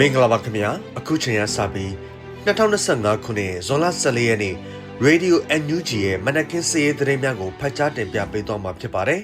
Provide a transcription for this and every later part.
မင်္ဂလာပါခင်ဗျာအခုချိန်ရစပြီး2025ခုနှစ်ဇွန်လ14ရက်နေ့ Radio NUG ရဲ့မနက်ခင်းစည်ရေးသတင်းများကိုဖတ်ကြားတင်ပြပေးသွားမှာဖြစ်ပါတယ်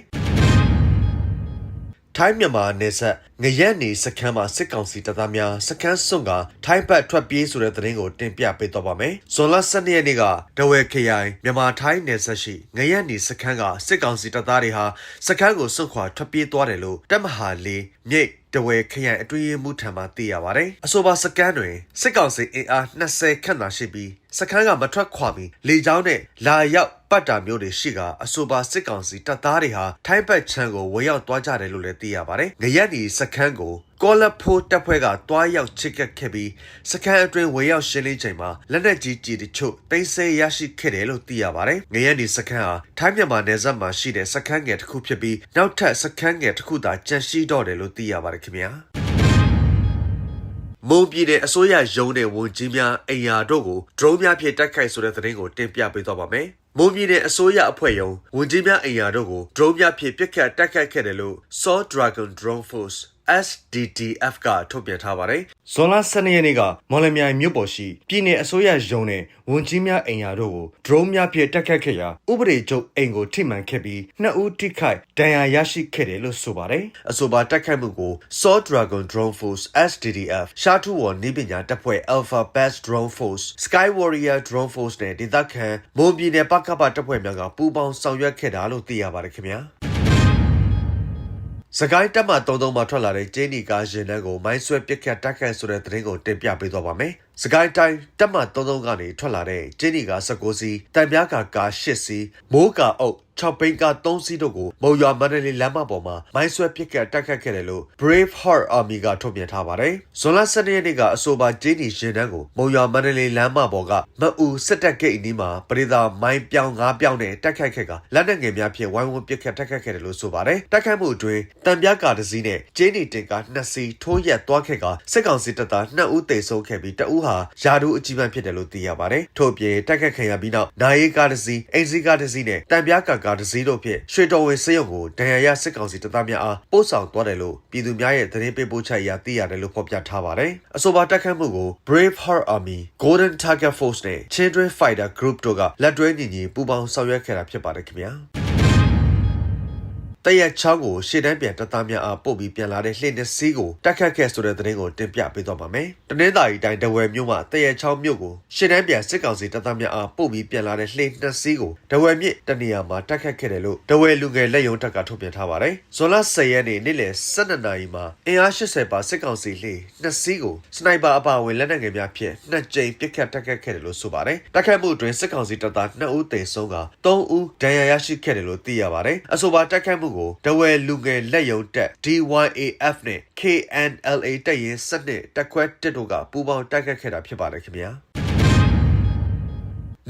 ထိုင်းမြန်မာနယ်စပ်ငရက်နေစခန်းမှာစစ်ကောင်စီတပ်သားများစခန်းစွန့်ကထိုင်းဘက်ထွက်ပြေးဆိုတဲ့သတင်းကိုတင်ပြပေးသွားပါမယ်။ဇွန်လ12ရက်နေ့ကဒဝဲခရိုင်မြန်မာထိုင်းနယ်စပ်ရှိငရက်နေစခန်းကစစ်ကောင်စီတပ်သားတွေဟာစခန်းကိုစွန့်ခွာထွက်ပြေးသွားတယ်လို့တပ်မဟာလေးမြိတ် တဝဲခရိုင်အတွင်းရေးမှူးထံမှသိရပါတယ်။အဆိုပါစကန်းတွင်စစ်ကောင်စီအင်အား20ခန့်သာရှိပြီးစကန်းကမထွက်ခွာမီလေကြောင်းနဲ့လာရောက် ပတ်တာမျိုးတွေရှိကအဆိုပါစစ်ကောင်စီတပ်သားတွေဟာထိုင်းဘက်ချမ်းကိုဝင်ရောက်သွားကြတယ်လို့လည်းသိရပါတယ်။ငရက်ဒီစကန်းကိုကောလဖိုးတပ်ဖွဲ့ကတွားရောက်ချစ်ကပ်ခဲ့ပြီးစခန်းအတွင်းဝင်ရောက်ရှင်းလင်းချိန်မှာလက်နက်ကြီးကြီးတချို့တိတ်ဆိတ်ရရှိခဲ့တယ်လို့သိရပါတယ်။ငရဲဒီစခန်းဟာထိုင်းမြန်မာနယ်စပ်မှာရှိတဲ့စခန်းငယ်တစ်ခုဖြစ်ပြီးနောက်ထပ်စခန်းငယ်တစ်ခုသာကျန်ရှိတော့တယ်လို့သိရပါတယ်ခင်ဗျာ။မုံပြည်တဲ့အစိုးရရုံးတဲ့ဝန်ကြီးများအိမ်ယာတို့ကိုဒရုန်းများဖြင့်တိုက်ခိုက်ဆိုတဲ့သတင်းကိုတင်ပြပေးသွားပါမယ်။ မုံပြည်နယ်အစိုးရအဖွဲ့ရုံးဝန်ကြီးများအိမ်ယာတို့ကိုဒရုန်းများဖြင့်ပစ်ခတ်တိုက်ခိုက်ခဲ့တယ်လို့ Saw Dragon Drone Force SDDF ကထုတ်ပြန်ထားပါတယ်။ဇွန်လ12ရက်နေ့ကမော်လမြိုင်မြို့ပေါ်ရှိပြည်내အစိုးရရုံးနဲ့ဝန်ကြီးများအိမ်ယာတို့ကို drone များဖြင့်တက်ခတ်ခဲ့ရာဥပဒေချုပ်အိမ်ကိုထိမှန်ခဲ့ပြီးနှစ်ဦးထိခိုက်ဒဏ်ရာရရှိခဲ့တယ်လို့ဆိုပါတယ်။အဆိုပါတက်ခတ်မှုကို Saw Dragon Drone Force SDDF ရှာထူဝေါ်နေပညာတပ်ဖွဲ့ Alpha Bass Drone Force Sky Warrior Drone Force နဲ့ဒေသခံမွန်ပြည်နယ်ပကပတပ်ဖွဲ့များကပူးပေါင်းဆောင်ရွက်ခဲ့တာလို့သိရပါတယ်ခင်ဗျာ။ စကိုင်းတက်မှ33မှာထွက်လာတဲ့ကျင်းနီကားရင်တန်းကိုမိုင်းဆွဲပစ်ခတ်တိုက်ခိုက်ဆိုတဲ့သတင်းကိုတင်ပြပေးသွားပါမယ်။စကိုင်းတိုင်းတက်မှ33ကနေထွက်လာတဲ့ကျင်းနီကား19စီးတံပြားကာကာ8စီးမိုးကာအုပ်6ဘိန်းကာ3စီးတို့ကိုမုံရွာမန္တလေးလမ်းမပေါ်မှာမိုင်းဆွဲပစ်ခတ်တိုက်ခတ်ခဲ့တယ်လို့ Brave Heart Army ကထုတ်ပြန်ထားပါတယ်။ဇွန်လ12ရက်နေ့ကအဆိုပါကျင်းနီရင်တန်းကိုမုံရွာမန္တလေးလမ်းမပေါ်ကမအူစစ်တပ်ဂိတ်အနီးမှာပရိသာမိုင်းပြောင်း၅ပြောင်းနဲ့တိုက်ခိုက်ခဲ့ကလက်နက်ငယ်များဖြင့်ဝိုင်းဝန်းပစ်ခတ်တိုက်ခိုက်ခဲ့တယ်လို့ဆိုပါတယ်။တိုက်ခိုက်မှုအတွင်းတံပြားကာတစ်စီးနဲ့ကျင်းနီတင်ကာ2စီးထိုးရက်သွားခဲ့ကစစ်ကောင်စီတပ်သား2ဦးသေဆုံးခဲ့ပြီးတအူးဟာယာဒူအကြီးပန်းဖြစ်တယ်လို့သိရပါတယ်။ထို့ပြင်တိုက်ခိုက်ခံရပြီးနောက်နိုင်ရေးကားတစ်စီးအင်စီကားတစ်စီးနဲ့တံပြားကာကာတစ်စီးတို့ဖြင့်ရွှေတော်ဝင်စေရုံကိုဒဏ်ရာရစစ်ကောင်စီတပ်သားများအားပို့ဆောင်သွားတယ်လို့ပြည်သူများရဲ့သတင်းပေးပို့ချက်အရသိရတယ်လို့ဖော်ပြထားပါတယ်။အဆိုပါတိုက်ခိုက်မှုကို Brave Heart Army, Golden Tiger Force နဲ့ Children Fighter Group တို့ကလက်တွဲညီညီပူးပေါင်းဆောင်ရွက်ခဲ့တာဖြစ်ပါတယ်ခင်ဗျာ။ တရက်ချောင်းကိုရှေ့တန်းပြန်တပ်သားများအားပို့ပြီးပြန်လာတဲ့လှေနှစ်စီးကိုတက်ခတ်ခဲ့ဆိုတဲ့သတင်းကိုတင်ပြပေးသွားပါမယ်။တနင်္သာရီတိုင်းတဝယ်မြို့မှာတရက်ချောင်းမြို့ကိုရှေ့တန်းပြန်စစ်ကောင်စီတပ်သားများအားပို့ပြီးပြန်လာတဲ့လှေနှစ်စီးကိုတဝယ်မြစ်တနေရာမှာတက်ခတ်ခဲ့တယ်လို့တဝယ်လူငယ်လက်ယုံတပ်ကထုတ်ပြန်ထားပါတယ်။ဇွန်လ10ရက်နေ့နေ့လယ်12နာရီမှာအင်အား80ပါစစ်ကောင်စီလှေနှစ်စီးကိုစနိုက်ပါအပါအဝင်လက်နက်ငယ်များဖြင့်နှစ်ကြိမ်ပစ်ခတ်တက်ခတ်ခဲ့တယ်လို့ဆိုပါတယ်။တက်ခတ်မှုအတွင်းစစ်ကောင်စီတပ်သား2ဦးသေဆုံးက3ဦးဒဏ်ရာရရှိခဲ့တယ်လို့သိရပါတယ်။အဆိုပါတက်ခတ်မှုကိုတဝဲလူငယ်လက်ယုံတက် DYAF နဲ့ KNLA တပ်ရင်းစနစ်တက်ခွဲတက်တို့ကပူးပေါင်းတိုက်ခတ်ခဲ့တာဖြစ်ပါတယ်ခင်ဗျာ။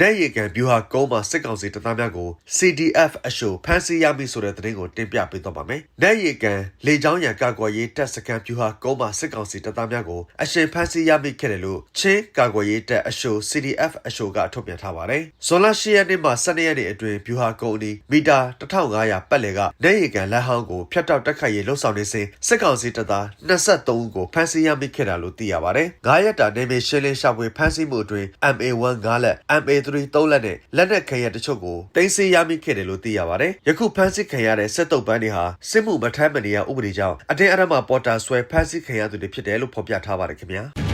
နိုင်ရီကန်ဗျူဟာကုန်းမှာစစ်ကောင်စီတပ်သားများကို CDF အရှိုဖမ်းဆီးရမိဆိုတဲ့သတင်းကိုတင်ပြပေးသွားပါမယ်။နိုင်ရီကန်လေကြောင်းရန်ကာကွယ်ရေးတပ်စခန်းဗျူဟာကုန်းမှာစစ်ကောင်စီတပ်သားများကိုအရှင်ဖမ်းဆီးရမိခဲ့တယ်လို့ချင်းကာကွယ်ရေးတပ်အရှို CDF အရှိုကထုတ်ပြန်ထားပါတယ်။ဇွန်လ10ရက်နေ့မှ12ရက်နေ့အတွင်းဗျူဟာကုန်းအနီးမီတာ1500ပတ်လည်ကနိုင်ရီကန်လက်ဟောင်းကိုဖျက်တောက်တက်ခတ်ရေးလှုပ်ဆောင်နေစဉ်စစ်ကောင်စီတပ်သား23ဦးကိုဖမ်းဆီးရမိခဲ့တာလို့သိရပါတယ်။9ရက်တာနေမီရှင်းလင်းရှာဖွေဖမ်းဆီးမှုအတွင်း MA1 9လက် MA3 3လက်နဲ့လက်နက်ခဲယတချို့ကိုတင်စီရမိခဲ့တယ်လို့သိရပါတယ်။ယခုဖမ်းဆီးခံရတဲ့စစ်တုပ်ပန်းတွေဟာစစ်မှုမထမ်းမနေရဥပဒေကြောင့်အတင်းအဓမ္မပေါ်တာဆွဲဖမ်းဆီးခံရသူတွေဖြစ်တယ်လို့ဖော်ပြထားပါတယ်ခင်ဗျာ။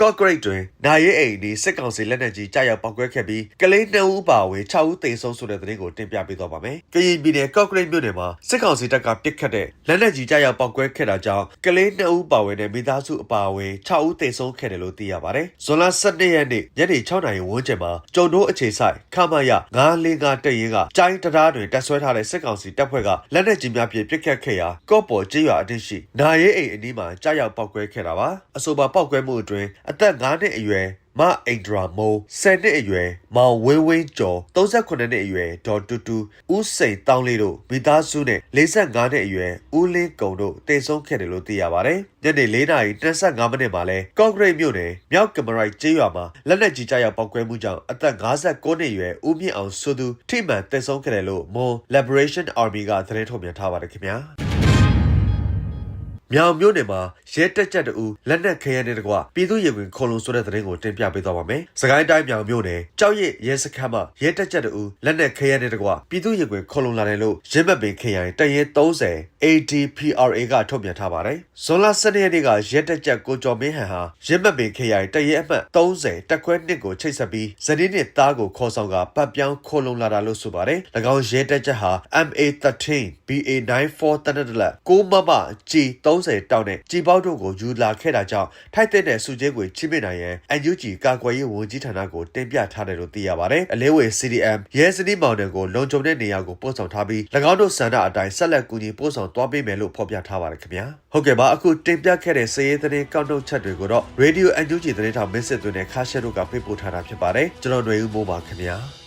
ကော့ဂရိတ်တွင်နိုင်ရဲအိမ်ဒီစစ်ကောင်စီလက်နက်ကြီးကြားရောက်ပောက်ကွဲခဲ့ပြီးကလေး2ဦးပါဝင်6ဦးသေဆုံးဆိုတဲ့သတင်းကိုတင်ပြပေးသွားပါမယ်။ကရင်ပြည်နယ်ကော့ဂရိတ်မြို့နယ်မှာစစ်ကောင်စီတပ်ကပစ်ခတ်တဲ့လက်နက်ကြီးကြားရောက်ပောက်ကွဲခဲ့တာကြောင့်ကလေး2ဦးပါဝင်တဲ့မိသားစုအပါအဝင်6ဦးသေဆုံးခဲ့တယ်လို့သိရပါတယ်။ဇွန်လ17ရက်နေ့ညနေ6နာရီဝန်းကျင်မှာကျုံတို့အခြေဆိုင်ခမရ945တပ်ရင်းကကျိုင်းတရားတွင်တပ်ဆွဲထားတဲ့စစ်ကောင်စီတပ်ဖွဲ့ကလက်နက်ကြီးများဖြင့်ပစ်ခတ်ခဲ့ရာကော့ပေါ်ကျေးရွာအတင်းရှိနိုင်ရဲအိမ်အနီးမှာကြားရောက်ပောက်ကွဲခဲ့တာပါ။အဆိုပါပောက်ကွဲမှုအတွင်းအသက်9နှစ်အရွယ်မအိန္ဒရာမိုး10နှစ်အရွယ်မောင်ဝင်းဝင်းကျော်38နှစ်အရွယ်ဒေါ်တူတူဦးစိန်တောင်းလေးတို့မိသားစုနဲ့45နှစ်အရွယ်ဦးလင်းကုံတို့တည်ဆုံးခဲ့တယ်လို့သိရပါတယ်။ညနေ4နာရီ25မိနစ်မှာလဲကော့ဂရိတ်မြို့နယ်မြောက်ကမရိုက်ကျေးရွာမှာလက်နက်ကြီးကြားရောက်ပောက်ကွဲမှုကြောင့်အသက်59နှစ်အရွယ်ဦးမြင့်အောင်ဆိုသူထိမှန်တည်ဆုံးခဲ့တယ်လို့ Mon Liberation Army ကသတင်းထုတ်ပြန်ထားပါတယ်ခင်ဗျာ။ မြောင်မြို့နယ်မှာရဲတက်ကြက်တူလက်နက်ခဲယမ်းတဲ့တကွပြည်သူ့ရင်ဝင်ခုံလုံးဆိုတဲ့သတင်းကိုတင်ပြပေးသွားပါမယ်။စကိုင်းတိုင်းမြောင်မြို့နယ်ကြောက်ရစ်ရဲစခန်းမှာရဲတက်ကြက်တူလက်နက်ခဲယမ်းတဲ့တကွပြည်သူ့ရင်ဝင်ခုံလုံးလာတယ်လို့ရင်းမပင်ခရိုင်တရဲ30 ADPRA ကထုတ်ပြန်ထားပါတယ်။ဇွန်လ12ရက်နေ့ကရဲတက်ကြက်ကိုကျော်မင်းဟန်ဟာရင်းမပင်ခရိုင်တရဲအမှတ်30တက်ခွဲနှစ်ကိုချိတ်ဆက်ပြီးဇနီးနှစ်သားကိုခေါ်ဆောင်ကပတ်ပြောင်းခုံလုံးလာတာလို့ဆိုပါတယ်။၎င်းရဲတက်ကြက်ဟာ MA13 BA94 တနက်တလက်6မမ G30 တောင်းနဲ့ကြည်ပေါက်တို့ကိုယူလာခဲ့တာကြောင့်ထိုက်တဲ့စုကျဲကိုချိမစ်နိုင်ရန် NUG ကာကွယ်ရေးဝန်ကြီးဌာနကိုတင်ပြထားတယ်လို့သိရပါတယ်။အလေးဝေ CDM ရဲစနီးမောင်တွေကိုလုံခြုံတဲ့နေရာကိုပို့ဆောင်ထားပြီး၎င်းတို့စံတာအတိုင်းဆက်လက်ကူညီပို့ဆောင်သွားပေးမယ်လို့ဖော်ပြထားပါတယ်ခင်ဗျာ။ဟုတ်ကဲ့ပါအခုတင်ပြခဲ့တဲ့စည်ရေးသတင်းကောက်နှုတ်ချက်တွေကိုတော့ Radio NUG သတင်းထောက်မင်းစစ်သွင်းနဲ့ခါရှဲတို့ကပေးပို့ထားတာဖြစ်ပါတယ်။ကျွန်တော်ຫນွေဦးမိုးပါခင်ဗျာ။